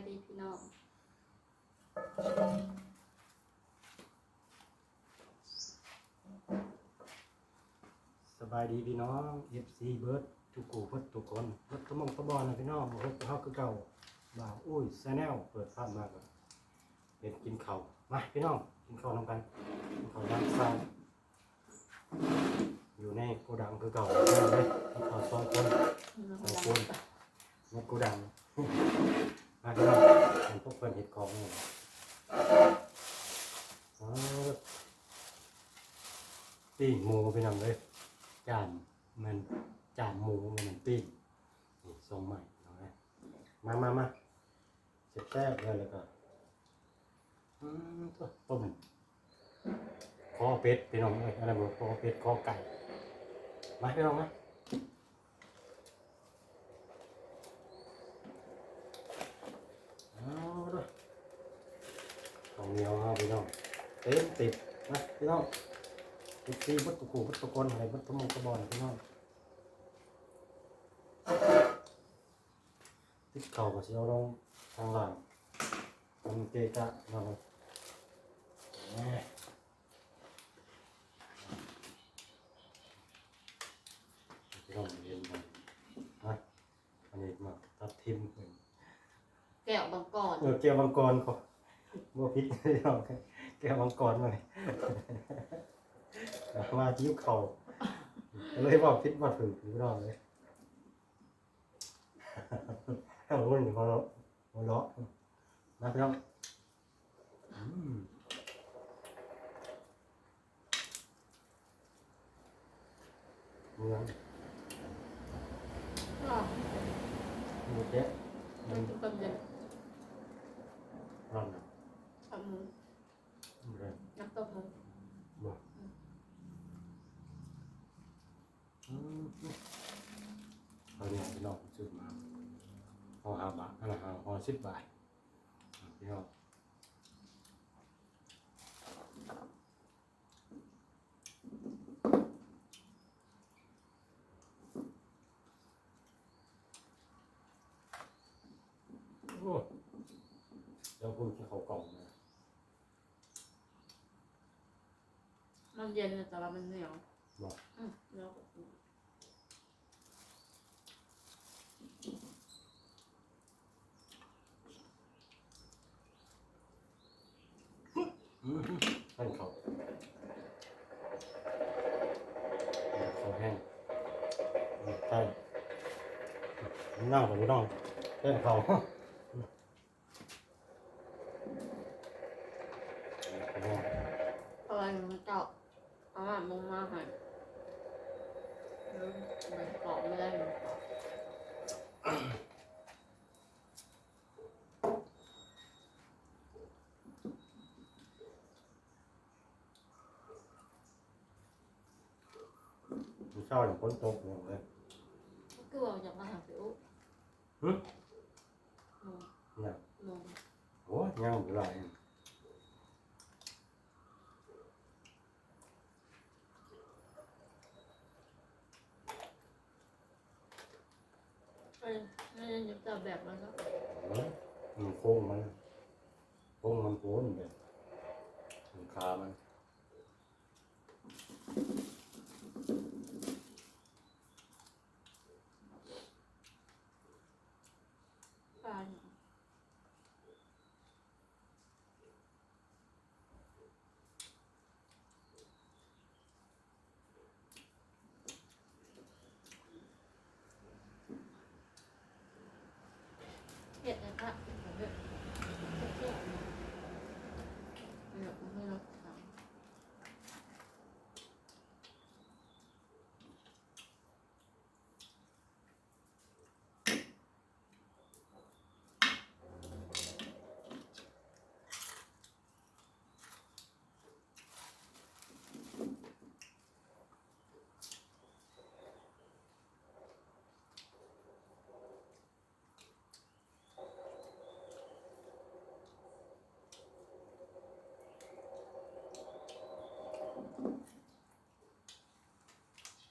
ายดีพี่น้องสบายดีพี่น้อง FC เบิร์ดทุกกูเบิร์ดทุกคนเบิร์ดตะมงตะบอลนะพี่น้องมาพบกับเฮาคือเก่าบ่าวอุ้ยแซนแนลเปิดภาพมากเป็นกินเข้ามาพี่น้องกินเข้าวนำกันกินข้าวย่างซ่าอยู่ในโกดังคือเก่าเลยกินข้าวซอยคนสองคนในโกดัง ปิ้งหมูพี่น้องเลยจานมันจานหมูมันมันปิ้งนี่ทรงใหม่เอาไว้มามามาเสร็จแซ่บเลยแล้วก็อืมตัวต้มคอเป็ดพี่น้องเอ้ยอะไรบอกคอเป็ดคอไก่มาพี่น้องมาเอาด้วยของเหนียวเอาพี่น้องเต็มติดนะพี่น้อง ติดตีบัตตุกูบัตตุกนอะไรบัตตุมงกระบอลพี่น้องติดเข่าก็สิเอาลงทางหลังทำเกะกะเนาะแหม่พี่น้องเรียนมันนะอันนี้มาตัดทิมเป็นแก้วบางก่อนเออแก้วมังกรก็บัวพิษพี่น้องแก้วมังกรมาเลย มาจิ้วเข่าเลยบอกพิษมาถึงพี่น้องเลยเรารุ่นหัวเราะหัวเราะนะพี่น้องอืมเมืองอ๋อ หมูเจ๊ะ มั มัน น คือความเย็น ร้อนนะ ทำมือ เรื่อย น้ำต้มมือ บอกอืมเอาเนี่ยพี่น้องซื้อมา ห่อห้าบาทอะไรห่อสิบบาทพี่น้องโอ้เดี๋ยวคุณจะเขากล่องนะมันเย็นแต่ว่ามันเหนียวบอกอืมแล้วก็อืม อืมท่านเขาเขาแห้งใช่ นั่งกับพี่น้องเล่นเขาเขาแห้งเพราะว่ามันเจาะเอามามุงมาให้แล้วมันเกาะไม่ได้มันเกาะมีเช้าอย่างฝนตกอย่างเลยก็คือว่าอยากมา หาพี่อุ๊หึ ลงเนี่ยลงโอ้ยยังอยู่ไรเอ้ยไม่ได้ยึดจับแบบมันก็เออมันโค้งมันโค้งมันโค้งแบบมันขามัน ปลาเนี่ยเห็ดนะครับเห็ดเห็ดเห็ดเห็ดให้เราทำ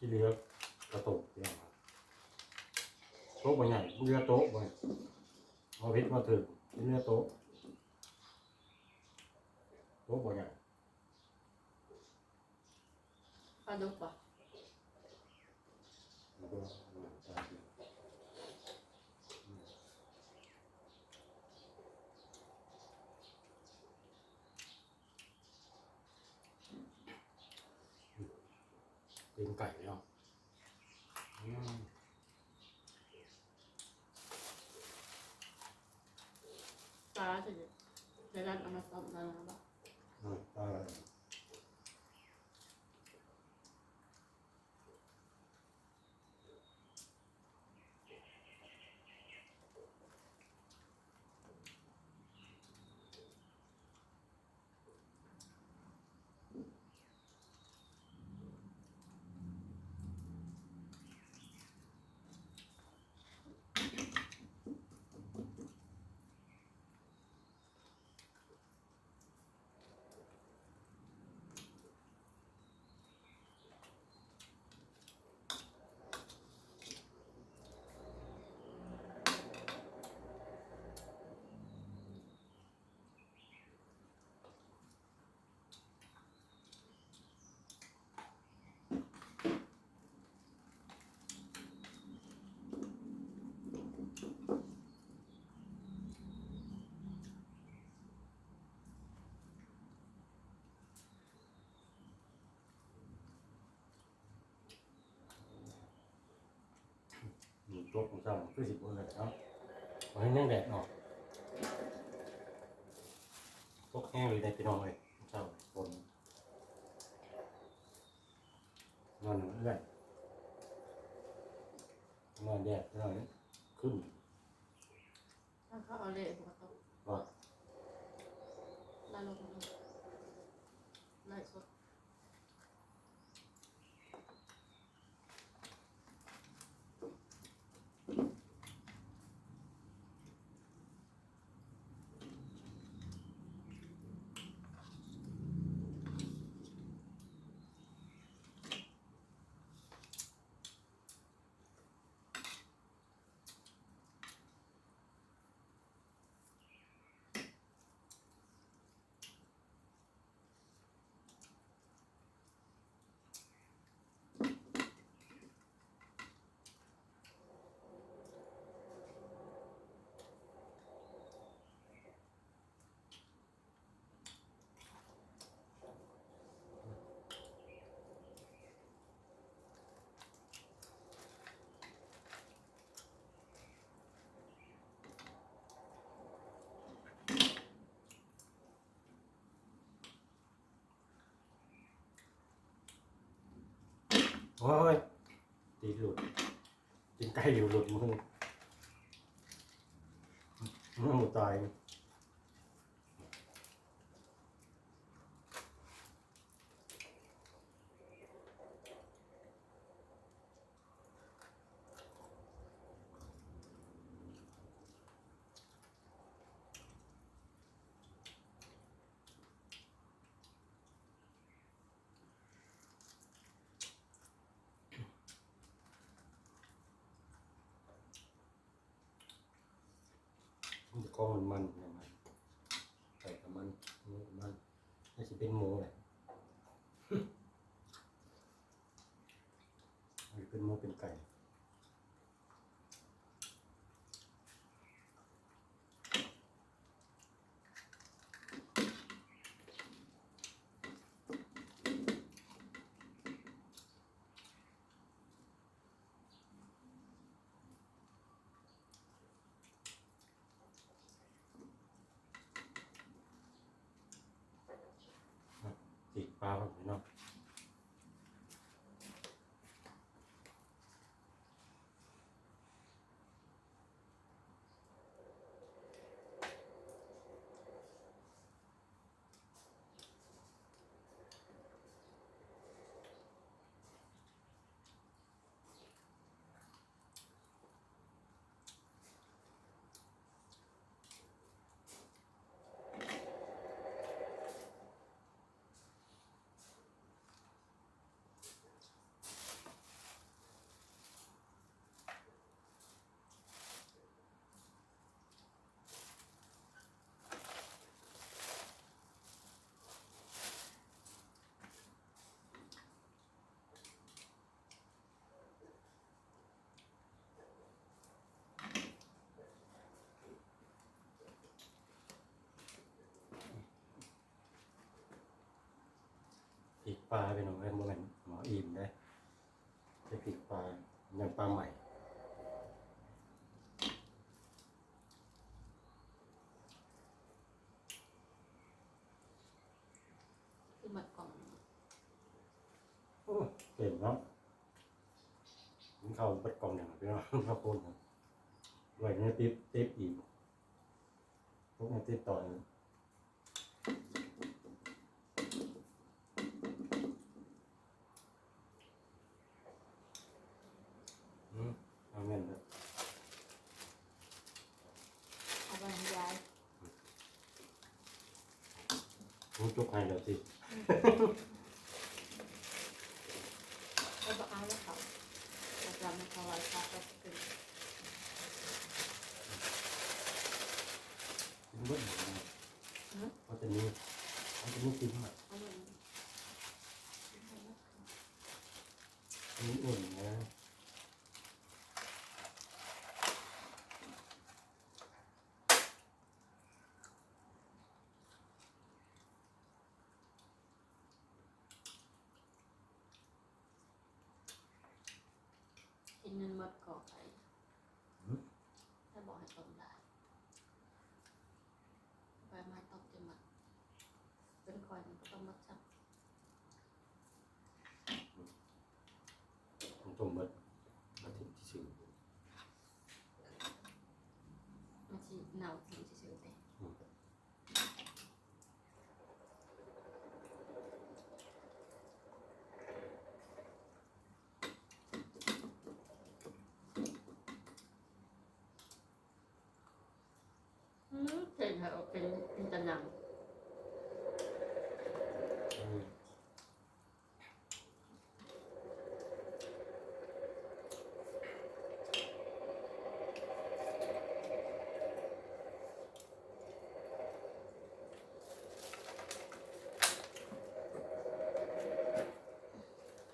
ที่เลือกระตุกเนี่ยครับโต๊ะใบใหญ่เรือโต๊ะใบเอาพิษมาถึงเรือโต๊ะโต๊ะบ่ใหญ่ปลาดุกปะ แล้วก็จานเดียว เป็นไก่เนาะอืมปลาสิเดี๋ยวเราเอามาต้มแล้วนะปะอืมได้แล้ว มีโต๊ะของเจ้าคือสิบคนเลยเนาะขอให้นั่งแดดออกตกแห้งเลยได้พี่น้องเลยเจ้าฝนนอนเอื้อยนอนแดดพี่น้องเอ้ยขึ้นถ้าเขาเอาเละหัวต้มว่าไล่ลงมาเลยไล่สด โอ้ยตีหลุดกินไก่อยู่หลุดมือมือหมดตาย มันจะกองมันมันอย่างไรไก่กับมันหมูกับมันน่าจะเป็นหมูแหละมันเป็นหมูเป็นไก่ จิก ปลาแบบนี้เนาะ ปลาพี่น้องเอ้ยบ่แม่นหมออิ่มได้ใช้พริกปลาอย่างปลาใหม่คือหมัดกล่องโอ้เก่งเนาะมันเข้าเปิดกล่องอย่างพี่น้องข้าวปุ้นครับไว้เนี่ยติ๊บติ๊บอีกพวกนี้ติ๊บต่ออีกอืมเอาเงินเลย เอาไปให้ยาย มึงจุกให้เดี๋ยวสิ เอาไปเอาแล้วเขาเราจะมาถวายพระก็คือ กินเบิ้ลนะเขาจะมีเขาจะมีกินอะ เอาไป มีอุ่นนะ กินเงินหม ดก่อไปถ้าบอกให้ต้มได้ใบไม้ต้มจะหมัดเป็นคอยมันก็ต้องมัดซับผมต้มเบิ้ลมาถึงที่ชื่อมันสิหนาวถึงจะซื้อแต่อืมเก่งค่ะเป็นเป็นตะนัง อืม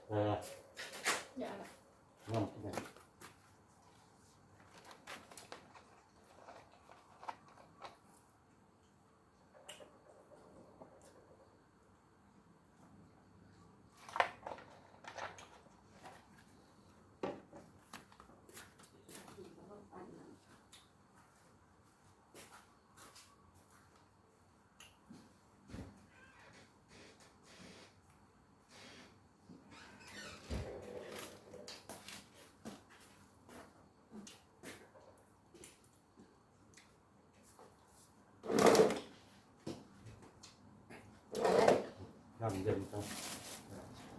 เออ อย่าละ น้ำที่ไหน เอาละน้ำเย็นต้อง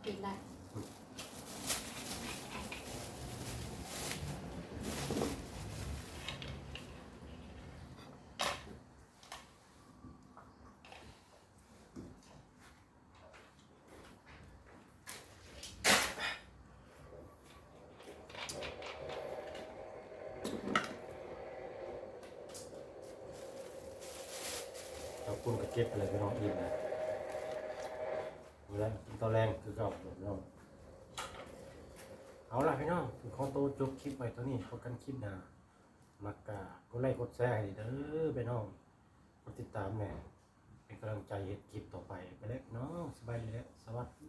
กินได้เอาคุณกระเก็บอะไรไปน้องอิ่มนะ เอาละกินตอนแรงคือเก่าพี่น้องเอาล่ะพี่น้องถึงขอโตวจบคลิปไปตัวนี้พบกันคลิปหน้ามักกะก็ไลค์กดแชร์ให้เด้อพี่น้องกดติดตามแหน่เป็นกำลังใจเห็ดคลิปต่อไปไปแล้วน้องสบายดีแล้วสวัสดี